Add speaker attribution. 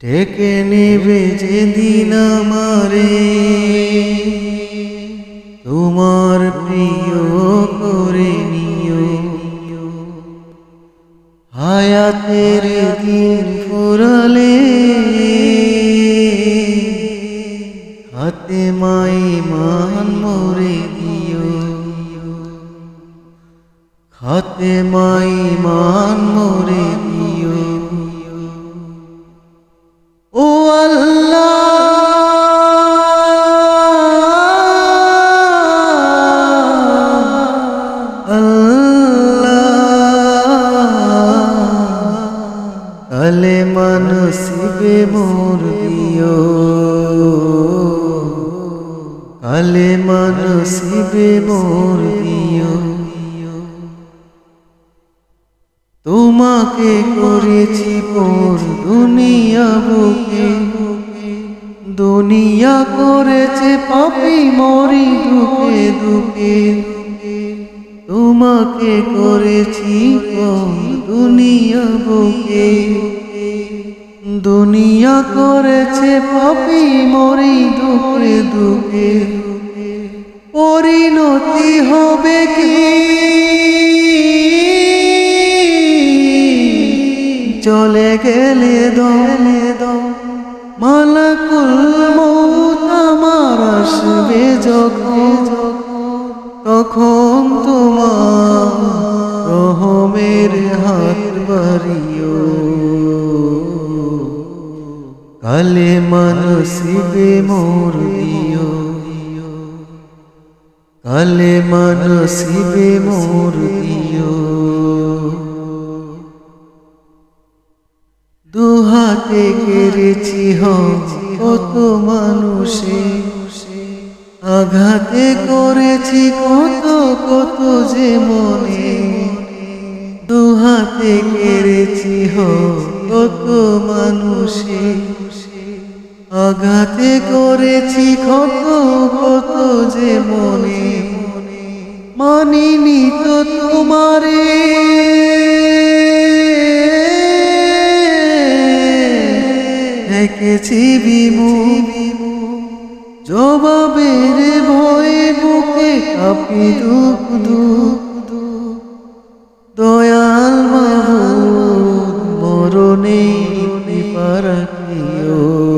Speaker 1: ডেকে নেবে যেদিন আমারে। তোমার প্রিয় করে নিও। হায়াতের দিন ফুরালে। হাতে মাই মান মরে দিও। হাতে মাই মান মরে দিও মানসিবে মোর দিও। আলে মানসিবে মোর দিও। তোমাকে করেছি পর দুনিয়া বুকে। দুনিয়া করেছে পাপি মরি দুকে দুকে তোমাকে করেছি দুনিয়া বুকে। দুনিয়া করেছে পাপি মরি দুকে দুকে পরিণতি হবে কি? চলে গেলে দলে দম, মালাকুল মৌত আমার আসবে যখন। তখন তোমার রহমের হাত বাড়িও। কালে মানসিবে মোর দিও। কালে মানসিবে মোর দিও। দুহাতে কেড়েছি কত মানুষে। আঘাতে করেছি কত কত যে মনে। দুহাতে কেড়েছি কত মানুষে। আঘাতে করেছি কত কত যে মনে। মানিনি তো তোমারে। দেখেছি বিমু। জবাবের ভয়ে বুকে কাপি দুঃখ দুঃখ। দয়াল মরণে পারাকিও